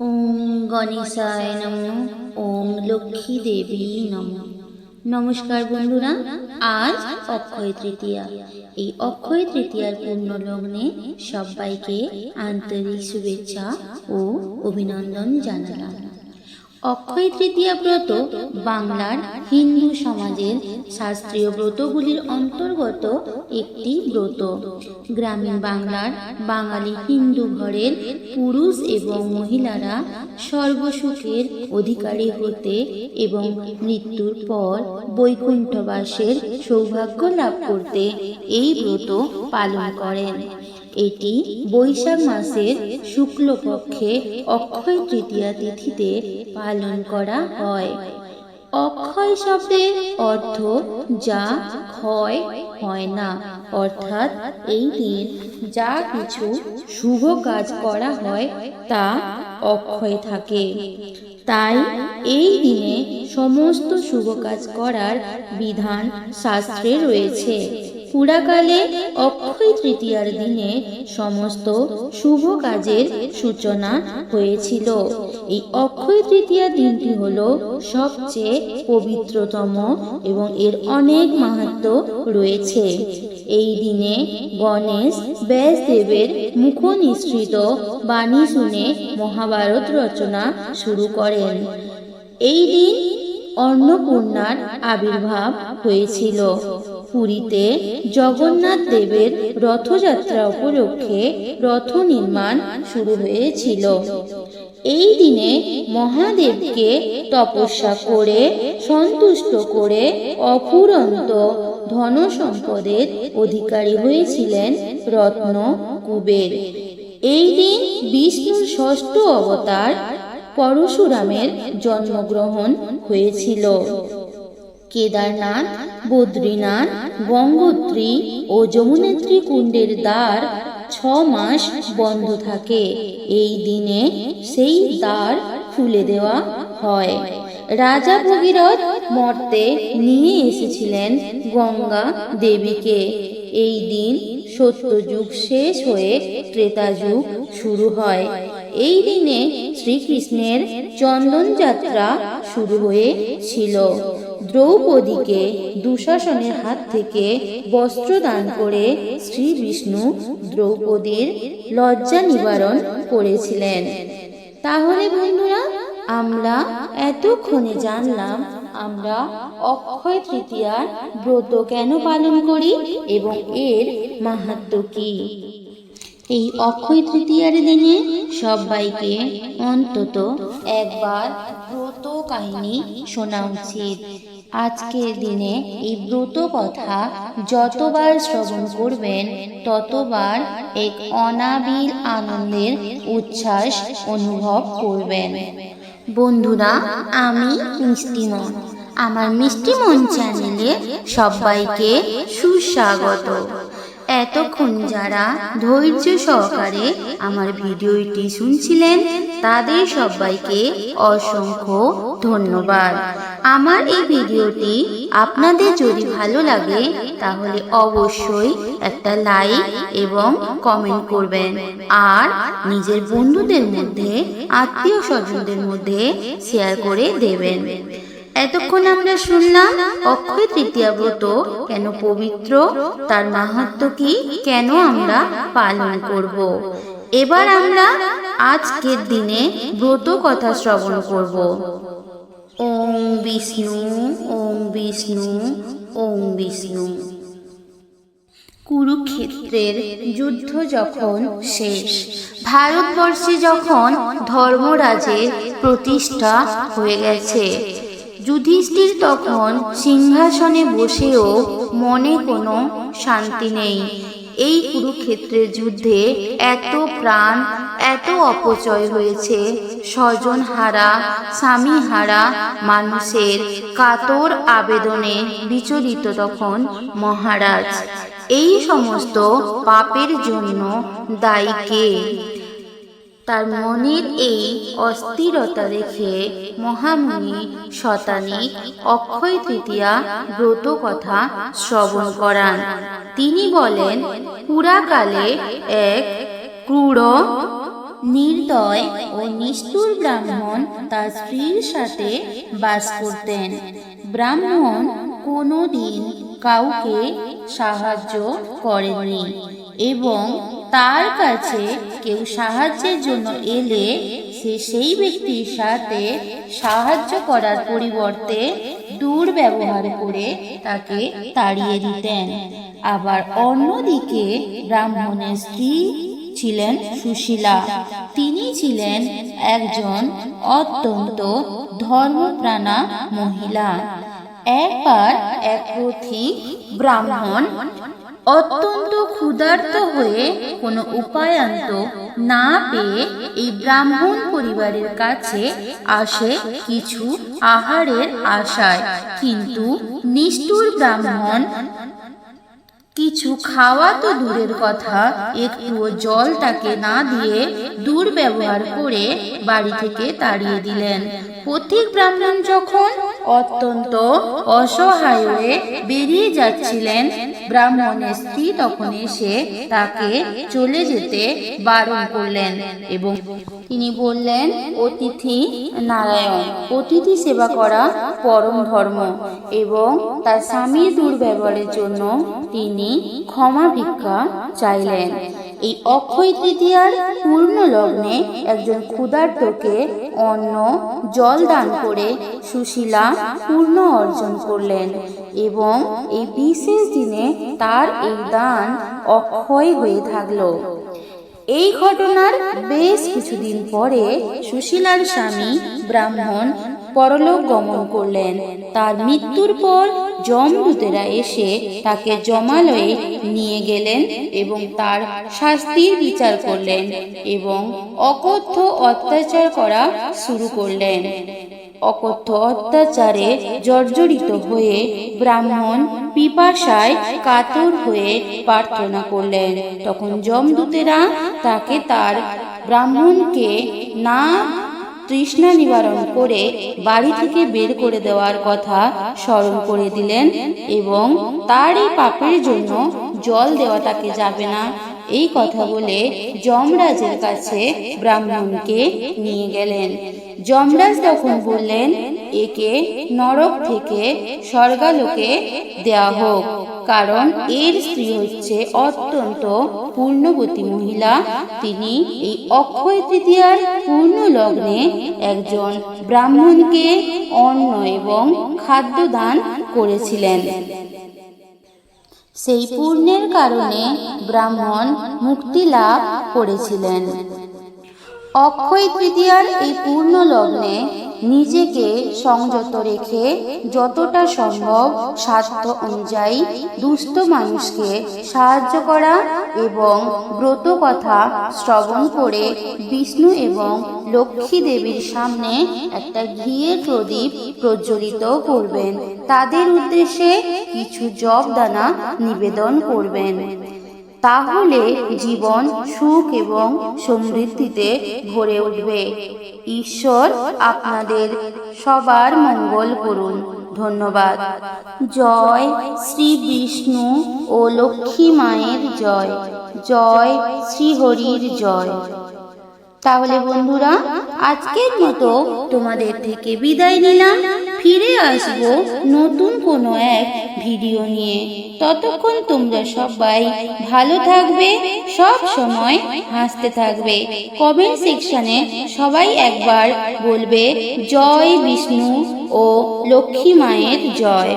ওম গণেশায় নম ওম লক্ষ্মী দেবী নম। নমস্কার বন্ধুরা, আজ অক্ষয় তৃতীয়া। এই অক্ষয় তৃতীয়ার পূর্ণ লগ্নে সবাইকে আন্তরিক শুভেচ্ছা ও অভিনন্দন জানালাম। অক্ষয় তৃতীয়া ব্রত বাংলার হিন্দু সমাজের শাস্ত্রীয় ব্রতগুলির অন্তর্গত একটি ব্রত। গ্রামীণ বাংলার বাঙালি হিন্দু ঘরের পুরুষ এবং মহিলারা সর্বসুখের অধিকারী হতে এবং মৃত্যুর পর বৈকুণ্ঠবাসের সৌভাগ্য লাভ করতে এই ব্রত পালন করেন। এটি বৈশাখ মাসের শুক্লপক্ষে অক্ষয় তৃতীয়া তিথিতে পালন করা হয়। অক্ষয় শব্দের অর্থ যা ক্ষয় হয় না। অর্থাৎ এই দিন যা কিছু শুভ কাজ করা হয় তা অক্ষয় থাকে। তাই এই দিনে সমস্ত শুভ কাজ করার বিধান শাস্ত্রে রয়েছে। পুরাকালে অক্ষয় তৃতীয়ার দিনে সমস্ত শুভ কাজের সূচনা হয়েছিল। এই অক্ষয় তৃতীয়া দিনটি হল সবচেয়ে পবিত্রতম এবং এর অনেক মাহাত্ম রয়েছে। এই দিনে গণেশ ব্যাসদেবের মুখ নিঃসৃত বাণী শুনে মহাভারত রচনা শুরু করেন। এই দিন অন্নপূর্ণার আবির্ভাব হয়েছিল। পুরীতে জগন্নাথ দেবের রথযাত্রা উপলক্ষে রথ নির্মাণ শুরু হয়েছিল। এই দিনে মহাদেবকে তপস্যা করে, সন্তুষ্ট করে অফুরন্ত ধন সম্পদের অধিকারী হয়েছিলেন রত্ন কুবের। এই দিন বিষ্ণুর ষষ্ঠ অবতার পরশুরামের জন্মগ্রহণ হয়েছিল। কেদারনাথ, বদ্রীনাথ, গঙ্গোত্রী ও যমুনেত্রী কুণ্ডের দ্বার ছ মাস বন্ধ থাকে। এই দিনে সেই দ্বার খুলে দেওয়া হয়। রাজা ভগীরথ মর্তে নিয়ে এসেছিলেন গঙ্গা দেবীকে। এই দিন সত্যযুগ শেষ হয়ে ত্রেতা যুগ শুরু হয়। এই দিনে শ্রীকৃষ্ণের চন্দন যাত্রা শুরু হয়েছিল। দ্রৌপদীকে দুঃশাসনের হাত থেকে বস্ত্র দান করে শ্রী বিষ্ণু দ্রৌপদীর লজ্জা নিবারণ করেছিলেন। তাহলে বন্ধুরা, আমরা এতক্ষণে জানলাম আমরা অক্ষয় তৃতীয়ার ব্রত কেন পালন করি এবং এর মাহাত্ম কি। এই অক্ষয় তৃতীয়ার দিনে সবাইকে অন্তত একবার ব্রত কাহিনী শোনা উচিত। আজকের দিনে এই ব্রত কথা যতবার শ্রবণ করবেন, ততবার এক অনাবিল আনন্দের উচ্ছ্বাস অনুভব করবেন। বন্ধুরা, আমি মিষ্টিমন আমার মিষ্টিমন চ্যানেলে সবাইকে সুস্বাগত। এতক্ষণ যারা ধৈর্য সহকারে আমার ভিডিওটি শুনছিলেন, তাদের সবাইকে অসংখ্য ধন্যবাদ। আমার এই ভিডিওটি আপনাদের যদি ভালো লাগে, তাহলে অবশ্যই একটা লাইক এবং কমেন্ট করবেন। আর নিজের বন্ধুদের মধ্যে, আত্মীয় স্বজনদের মধ্যে শেয়ার করে দেবেন। এতক্ষণ আমরা শুনলাম অক্ষয় তৃতীয়া ব্রত, কেন পবিত্র, তার মাহাত্ম কি, কেন আমরা পালন করব। এবার আমরা আজকের দিনে ব্রত কথা শ্রবণ করব ওম বিষ্ণু ওম বিষ্ণু ওম বিষ্ণু কুরুক্ষেত্রের যুদ্ধ যখন শেষ, ভারতবর্ষে যখন ধর্মরাজের প্রতিষ্ঠা হয়ে গেছে যুধিষ্ঠির তখন সিংহাসনে বসেও মনে কোনো শান্তি নেই। এই কুরুক্ষেত্রের যুদ্ধে এত প্রাণ, এত অপচয় হয়েছে। স্বজন হারা, স্বামী হারা, মানুষের কাতর আবেদনে বিচলিত তখন মহারাজ। এই সমস্ত পাপের জন্য দায়ী কে? তার মনের এই অস্থিরতা দেখে মহামুনি শতানিক অক্ষয় তৃতীয়া ব্রত কথা শ্রবণ করান। তিনি বলেন, পুরাকালে এক ক্রূর, নির্দয় ও নিষ্ঠুর ব্রাহ্মণ তার স্ত্রীর সাথে বাস করতেন। ব্রাহ্মণ কোনোদিন কাউকে সাহায্য করেননি এবং তার কাছে কেউ সাহায্যের জন্য এলে সে সেই ব্যক্তির সাথে সাহায্য করার পরিবর্তে দুর্ব্যবহার করে তাকে তাড়িয়ে দিতেন। আবার অন্যদিকে ব্রাহ্মণের স্ত্রী ছিলেন সুশীলা। তিনি ছিলেন একজন অত্যন্ত ধর্মপ্রাণা মহিলা। একবার এক পথিক ব্রাহ্মণ অত্যন্ত ক্ষুধার্ত হয়ে কোনো উপায়ান্ত না পেয়ে এই ব্রাহ্মণ পরিবারের কাছে আসে কিছু আহারের আশায়। কিন্তু নিষ্ঠুর ব্রাহ্মণ কিছু খাওয়া তো দূরের কথা, একটুও জল তাকে না দিয়ে দুর্ব্যবহার করে বাড়ি থেকে তাড়িয়ে দিলেন। পথিক ব্রাহ্মণ যখন অত্যন্ত অসহায় হয়ে বেরিয়ে যাচ্ছিলেন। ব্রাহ্মণের স্ত্রী তখন এসে তাকে চলে যেতে বারণ করলেন এবং তিনি বললেন, অতিথি নারায়ণ, অতিথি সেবা করা পরম ধর্ম এবং তার স্বামীর দুর্ব্যবহারের জন্য তিনি ক্ষমা ভিক্ষা চাইলেন। এই অক্ষয় তৃতীয়ার পূর্ণ লগ্নে একজন ক্ষুধার্তকে অন্ন, জল দান করে সুশীলা পূর্ণ অর্জন করলেন এবং এই বিশেষ দিনে তার এই দান অক্ষয় হয়ে থাকল। এই ঘটনার বেশ কিছুদিন পরে সুশীলার স্বামী ব্রাহ্মণ পরলোক গমন করলেন। তার মৃত্যুর পর যমদূতেরা এসে তাকে জমালয়ে নিয়ে গেলেন এবং তার শাস্তির বিচার করলেন এবং অকথ্য অত্যাচার করা শুরু করলেন। অকথ্য অত্যাচারে জর্জরিত হয়ে ব্রাহ্মণ পিপাসায় কাতর হয়ে প্রার্থনা করলেন। তখন যমদূতেরা তাকে তার ব্রাহ্মণকে না তৃষ্ণা নিবারণ করে বাড়ি থেকে বের করে দেওয়ার কথা স্মরণ করে দিলেন এবং তার এই পাপের জন্য জল দেওয়া তাকে যাবে না। এই কথা বলে যমরাজের কাছে ব্রাহ্মণকে নিয়ে গেলেন। যমরাজ তখন বললেন, একে নরক থেকে স্বর্গালোকে দেওয়া হোক। কারণ এর স্ত্রী হচ্ছে অত্যন্ত পূর্ণবতী মহিলা। তিনি এই অক্ষয় তৃতীয়ার পূর্ণ লগ্নে একজন ব্রাহ্মণকে অন্ন এবং খাদ্য দান করেছিলেন। সেই পুণ্যের কারণে ব্রাহ্মণ মুক্তি লাভ করেছিলেন। অক্ষয় তৃতীয়ার এই পূর্ণ লগ্নে নিজেকে সংযত রেখে যতটা সম্ভব সাধ্য অনুযায়ী দুস্থ মানুষকে সাহায্য করা এবং ব্রত কথা শ্রবণ করে বিষ্ণু এবং লক্ষ্মী দেবীর সামনে একটা ঘিয়ের প্রদীপ প্রজ্বলিত করবেন। তাদের উদ্দেশ্যে কিছু জব দানা নিবেদন করবেন। তাহলে জীবন সুখ এবং সমৃদ্ধিতে ভরে উঠবে। ঈশ্বর আপনাদের সবার মঙ্গল করুন। ধন্যবাদ। জয় শ্রী বিষ্ণু ও লক্ষ্মী মায়ের জয়। জয় শ্রী হরির জয়। তাহলে বন্ধুরা, আজকের মতো তোমাদের থেকে বিদায় নিলাম। ফিরে আসব নতুন কোনো এক ভিডিও নিয়ে। ততক্ষণ তোমরা সবাই ভালো থাকবে, সব সময় হাসতে থাকবে। কমেন্ট সেকশনে সবাই একবার বলবে, জয় বিষ্ণু ও লক্ষ্মী মায়ের জয়।